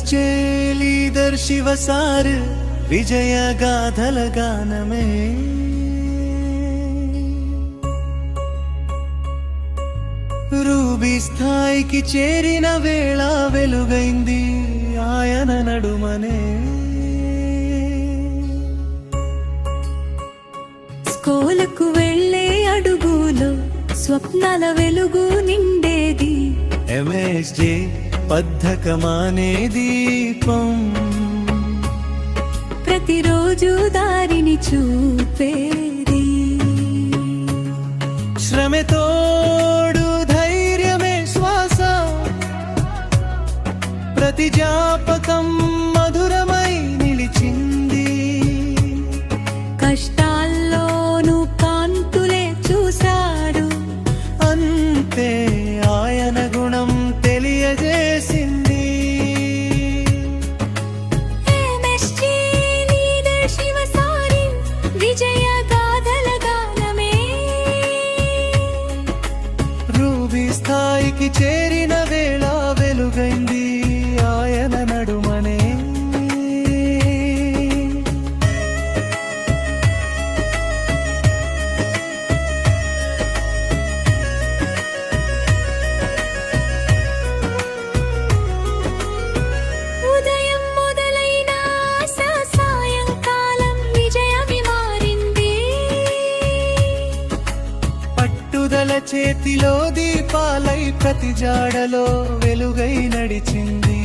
నడిచే లీడర్ శివసార్ విజయ గాథల గానమే రూబీ స్థాయికి చేరిన వేళ వెలుగైంది ఆయన నడుమనే స్కోలకు వెళ్ళే అడుగులో స్వప్నాల వెలుగు నిండేది ఎంఎస్జే బద్ధకమానే దీపం. ప్రతిరోజు దారిని చూపేది శ్రమె తోడు ధైర్యమే శ్వాస. ప్రతి జాపకం మధురమై నిలిచింది. కష్టాల్లోనూ స్థాయికి చేరిన వేళ చేతిలో దీపాలై ప్రతి జాడలో వెలుగై నడిచింది.